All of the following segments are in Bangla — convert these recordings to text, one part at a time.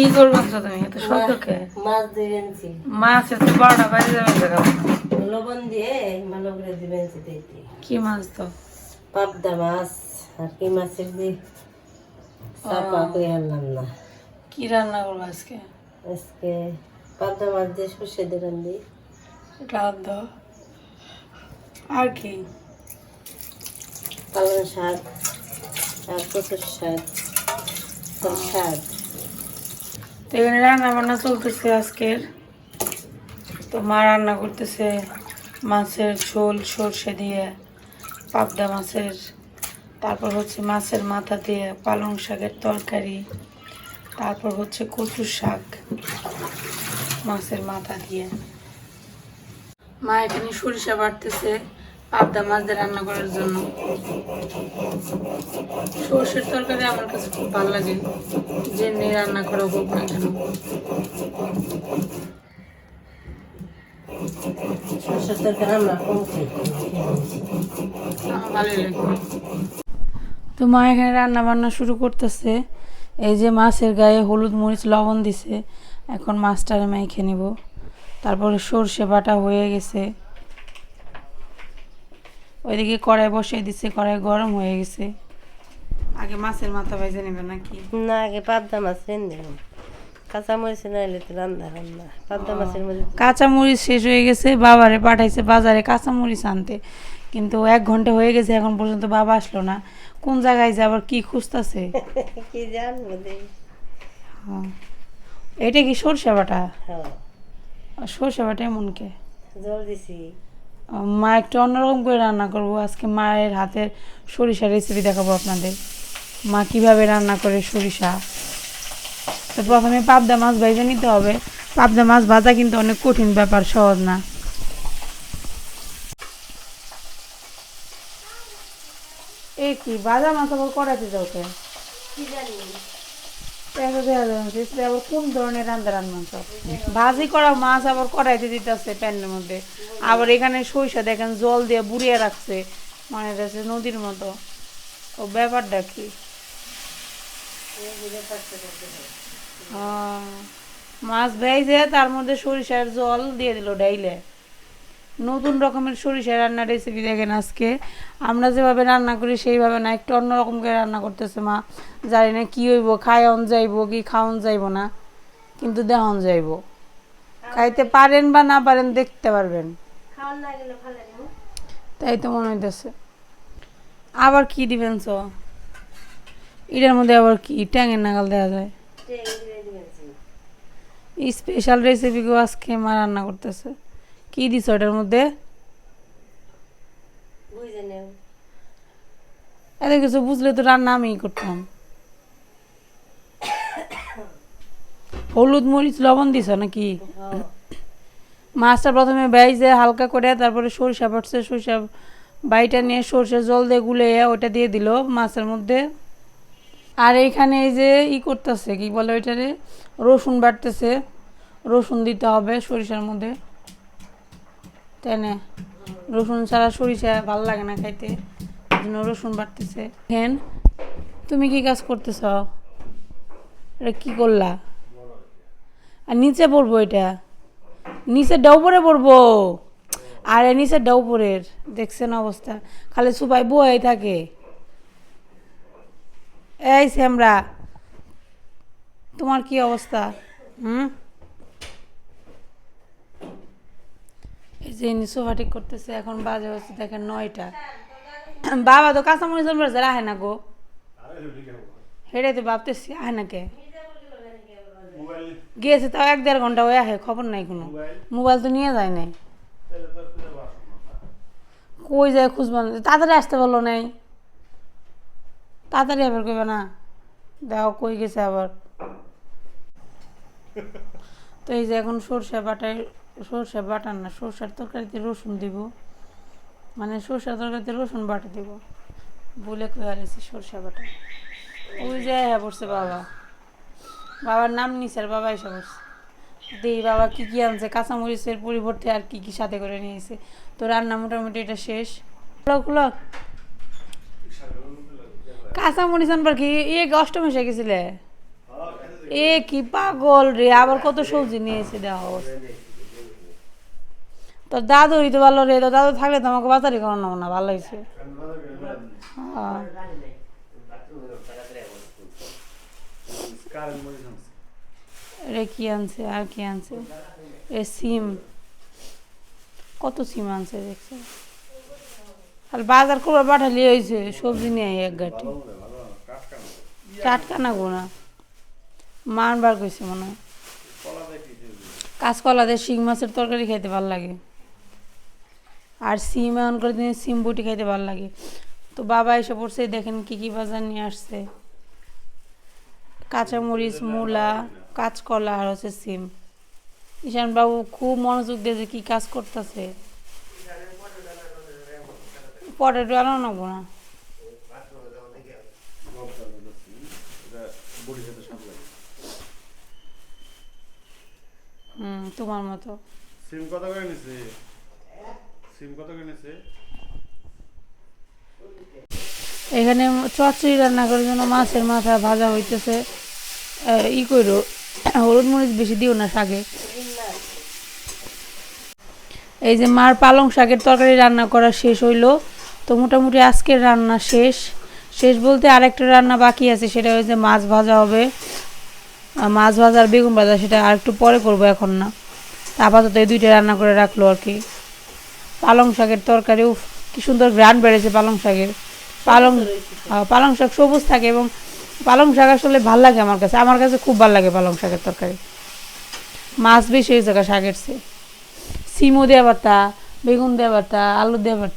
কি করব তুমি এত শব্দকে মাছ দিবেনছি মাছ এত বড়টা বাড়ি যাবে দেখাবো লবণ দিয়ে ভালো করে দিবেনছি দিতে কি মাছ তো? পাবদা মাছ আর কি মাছের যে চাপা করে আনলাম না। কি রান্না করব আজকে? আজকে পাবদা মাছ দিয়ে সর্ষে দিই রাত দাও আর কি? পালং শাক আর কচুর শাক শাক। তো এখানে রান্না বান্না চলতেছে আজকের তো মা রান্না করতেছে মাছের ঝোল, সর্ষে দিয়ে, পাবদা মাছের, তারপর হচ্ছে মাছের মাথা দিয়ে পালং শাকের তরকারি, তারপর হচ্ছে কচুর শাক মাছের মাথা দিয়ে। মা এখানে সরিষা বাটতেছে। পাবদা মাছ দিয়ে রান্না করার জন্য। সর্ষের তরকারি আমার কাছে খুব ভালো লাগে। যে নিয়ে রান্না করা হোক না কেন। সর্ষের তরকারি আমরা কম খাই। আমার ভালোই লাগে। তো মা এখানে রান্না বান্না শুরু করতেছে। এই যে মাছের গায়ে হলুদ মরিচ লবণ দিছে। এখন মাছটা মাছটারে মেখে নিব। তারপরে সর্ষে বাটা হয়ে গেছে। ওইদিকে কড়াই বসিয়ে দিছে কড়াই গরম হয়ে গেছে। আগে মাছের মাথা ভেজে নেবে নাকি? না আগে পাবদা মাছ রেন দিলাম কাঁচা মরিচ নাইলে তো রান্না রান্না পাবদা মাছের মধ্যে কাঁচা মরিচ শেষ হয়ে গেছে বাবারে পাঠাইছে বাজারে কাঁচা মরিচ আনতে। কিন্তু এক ঘণ্টা হয়ে গেছে এখন পর্যন্ত বাবা আসলো না। কোন জায়গায় যে আবার কি খুঁজতেছে? কি জানব। এটা কি সরষে বাটা? হ্যাঁ। সরষে বাটা এমন কে? জল দিছি। মা একটু অন্যরকম করে রান্না করব। আজকে মায়ের হাতের সরিষা রেসিপি দেখাবো আপনাদের। মা কীভাবে রান্না করে সরিষা? তো প্রথমে পাবদা মাছ ভেজে নিতে হবে। পাবদা মাছ ভাজা কিন্তু অনেক কঠিন ব্যাপার, সহজ না। এ কি, ভাজা মাছ আবার করাতে যাওকে কি জানি। কোন ধরনের রান্না রান্না সব ভাজি করা মাছ আবার কড়াইতে দিতেছে প্যানের মধ্যে। আবার এখানে সরিষা দেখেন, জল দিয়ে বুড়িয়ে রাখছে মানে যাচ্ছে নদীর মতো। ও ব্যাপারটা কি? মাছ ভেজে তার মধ্যে সরিষার জল দিয়ে দিল ডাইলে। নতুন রকমের সরিষা রান্নার রেসিপি দেখেন আজকে। আমরা যেভাবে রান্না করি সেইভাবে না একটু অন্যরকম করে রান্না করতেছে মা। জানি না কী হইব খায়ন যাইব কি খাওন যাইব না কিন্তু দেহন যাইব। খাইতে পারেন বা না পারেন দেখতে পারবেন। তাই তো মনে হইতেছে। আবার কি দিবেন চ এটার মধ্যে আবার কি? ট্যাঙের নাগাল দেওয়া যায়। স্পেশাল রেসিপিগুলো আজকে মা রান্না করতেছে। কি দিছ ওটার মধ্যে? এত কিছু বুঝলে তো রান্না আমি করতাম। হলুদ মরিচ লবণ দিছ নাকি? হ্যাঁ। মাছটা প্রথমে বেজে হালকা করে তারপরে সরিষা বাটছে সরিষা বাইটা নিয়ে সরষের জল দিয়ে গুলে ওটা দিয়ে দিল মাছের মধ্যে। আর এইখানে এই যে ই করতেছে কি বলে ওইটারে? রসুন বাটতেছে রসুন দিতে হবে সরিষার মধ্যে। তাই না রসুন ছাড়া সরিষা ভালো লাগে না খাইতে জন্য রসুন বাড়তেছে। হেন, তুমি কি কাজ করতেছ? এটা কি করলা? আর নিচে পড়ব এটা? নিচে ডৌপরে পড়ব? আরে নিচে ডৌপরের দেখছেন অবস্থা। খালি সুপাই বয়ে থাকে। এই শ্যামরা, তোমার কি অবস্থা? হুম? এই যে ইনি সোফা ঠিক করতেছে, এখন বাজে হচ্ছে দেখেন নয়টা। বাবা তো কাঁচামরিচ যারা আহে না গো। হেঁটে তো ভাবতেছি, আহে না কে? গিয়েছে তাও এক দেড় ঘণ্টা হয়ে আহে, খবর নাই কোনো। মোবাইল তো নিয়ে যায় নাই। কই যায় খুঁজবেন তাড়াতাড়ি আসতে বলল নাই। তাড়াতাড়ি আবার কইবে না। দেখো কই গেছে আবার। তো এই যে এখন সর্ষে বাটায় সর্ষে বাটান না, সর্ষের তরকারিতে রসুন দিব। মানে সর্ষে তরকারিতে রসুন বাটা দিব। বলে কই হারিয়েছি সর্ষে বাটা। ওই যে হ্যাঁ পড়ছে বাবা। বাবার নাম নিছে আর বাবা এসে পড়ছে। দেই বাবা কি কি আনছে, কাঁচামরিচের পরিবর্তে আর কি কি সাথে করে নিয়েছে। তো রান্না মোটামুটি এটা শেষ। খুলো কাঁচামরিচ আনবার কি? ইয়ে অষ্টম এসে গেছিলে? এ কি পাগল রে, আবার কত সবজি নিয়ে এসে দেওয়া অবস্থা। তোর দাদুরই তো ভালো রে, তোর দাদু থাকলে তো আমাকে বাজারে করানো না, ভালো হয়েছে হ্যাঁ। রে কি আনছে, আর কি আনছে? এ সিম। কত সিম আনছে দেখছে? আর বাজার করে পাঠালি হয়েছে সবজি নিয়ে এক গাঠি টাটকা না গোনা। মান বার করছে মনে হয়। কাঁচকলা দিয়ে শিং মাছের তরকারি খাইতে ভালো লাগে। আর সিম, এমন করে দিন সিম বুটি খাইতে ভালো লাগে। তো বাবা এসে পড়ছে, দেখেন কি কি বাজার নিয়ে আসছে। কাঁচামরিচ, মূলা, কাঁচকলা আর হচ্ছে সিম। ঈশান বাবু খুব মনোযোগ দিয়ে যে কি কাজ করতেছে। পটেটো আনো না না হুম, তোমার মতো। সিম কত করে নিছে? সিম কত এখানে চচ্চড়ি রান্না করার জন্য মাছের মাথা ভাজা হইতেছে। ই করো হলুদ মরিচ বেশি দিও না শাকে। এই যে মার পালং শাকের তরকারি রান্না করা শেষ হইল। তো মোটামুটি আজকের রান্না শেষ। শেষ বলতে আরেকটা রান্না বাকি আছে, সেটা হয়েছে মাছ ভাজা হবে। মাছ ভাজা আর বেগুন ভাজা, সেটা আর একটু পরে করব এখন না। আপাতত এই দুইটা রান্না করে রাখল আর কি। পালং শাকের তরকারি উফ কি সুন্দর গ্রান বেড়েছে পালং শাকের। পালং আহ, পালং শাক সবুজ থাকে এবং পালং শাক আসলে ভালো লাগে আমার কাছে। আমার কাছে খুব ভালো লাগে পালং শাকের তরকারি। মাছ বেশি হয়েছে গা শাকের চেয়ে। সিমও দেওয়া পারতা বেগুন দেওয়া পারতা আলু দেওয়া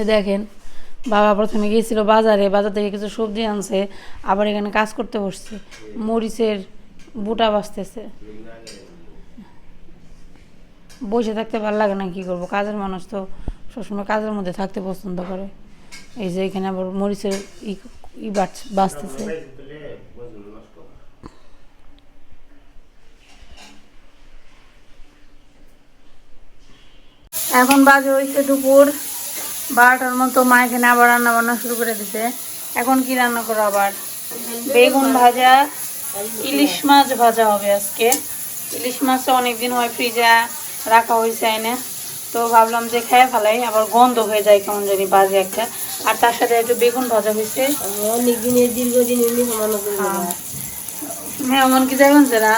এই দেখেন বাবা প্রথমে গিয়েছিল বাজারে বাজার থেকে কিছু সবজি আনছে আবার এখানে কাজ করতে বসছে। মরিচের বুটা বাঁচতেছে বসে থাকতে ভালো লাগে না, কি করব? কাজের মানুষ তো সবসময় কাজের মধ্যে থাকতে পছন্দ করে। এই যে এখানে আবার মরিচের ই বাঁচতেছে এখন বাজে হয়েছে দুপুর বারোটার মতো, মা এখানে আবার রান্না বান্না শুরু করে দিতে এখন কি রান্না করো আবার? বেগুন ভাজা ইলিশ মাছ ভাজা হবে আজকে। ইলিশ মাছটা অনেকদিন হয় ফ্রিজে রাখা হয়েছে এনে। তো ভাবলাম যে খেয়ে ফেলাই আবার গন্ধ হয়ে যায় কেমন জানি বাজে একটা। আর তার সাথে একটু বেগুন ভাজা হয়েছে অনেক দিনের দীর্ঘদিনের মেহমান হ্যাঁ। কি যাবেন না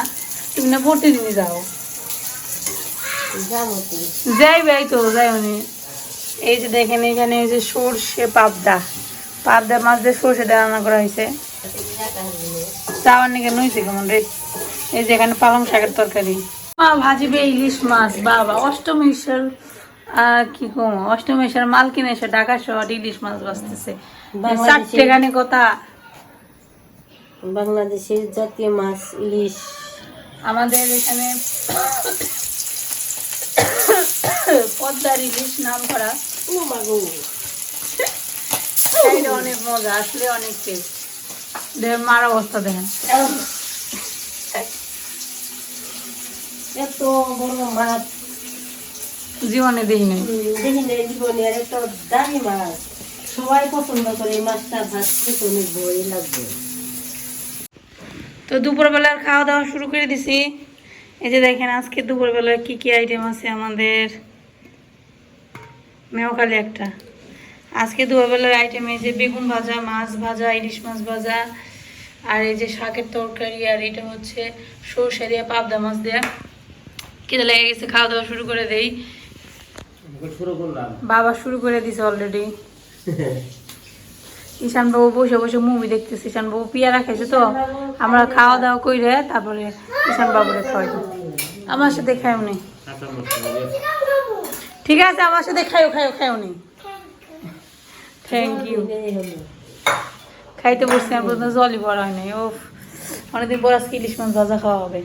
তুমি না প্রতিদিনই যাও। যাই ভাই তো যাই উনি এই যে দেখেন এখানে এই যে সর্ষে পাবদা। পাবদা মাছ দিয়ে সর্ষে দিয়ে রান্না করা হয়েছে চাওয়ার নিকে নইছে কেমন রে? এই যে এখানে পালং শাকের তরকারি। মা ভাজিবে ইলিশ মাছ বাবা অষ্টমেশ্বর কি কম? অষ্টমেশ্বর মাল কিনে এসে ঢাকা শহর ইলিশ মাছ বাঁচতেছে। চারটে গানে কথা। বাংলাদেশের জাতীয় মাছ ইলিশ। আমাদের এখানে পদ্মার ইলিশ নাম করা। ও মাগো অনেক মজা আসলে অনেক টেস্ট মার অবস্থা দেখেন। এত মাছ। জীবনে দেখিনি। দেখি না জীবনের এত দামি মাছ। সবাই পছন্দ করে মাছটা ভাত খেতে বই লাগবে। তো দুপুরবেলার খাওয়া দাওয়া শুরু করে দিছি। এই যে দেখেন আজকে দুপুরবেলার কি কি আইটেম আছে আমাদের? মেও খালি একটা। আজকে দুপুরবেলার আইটেম এই যে বেগুন ভাজা মাছ ভাজা ইলিশ মাছ ভাজা আর এই যে শাকের তরকারি আর এটা হচ্ছে সরষে দিয়ে পাবদা মাছ দেয়া। কেটে লেগে গেছে খাওয়া দাওয়া শুরু করে দেই। শুরু করলাম। বাবা শুরু করে দিছে অলরেডি ঈশান বাবু বসে বসে মুভি দেখতেছে ঈশান বাবু পিয়ারা খাইছে তো। আমরা খাওয়া দাওয়া কইরে তারপরে ঈশান বাবুরে খাওয়াই আমার সাথে খাইও নি। ঠিক আছে আমার সাথে খাইও খাইও খাইও নি। থ্যাংক ইউ খাইতে বসছি, আমার প্রথমে জলই বড় হয় নাই ও অনেকদিন পর আজকে ইলিশ মাছ ভাজা খাওয়া হবে।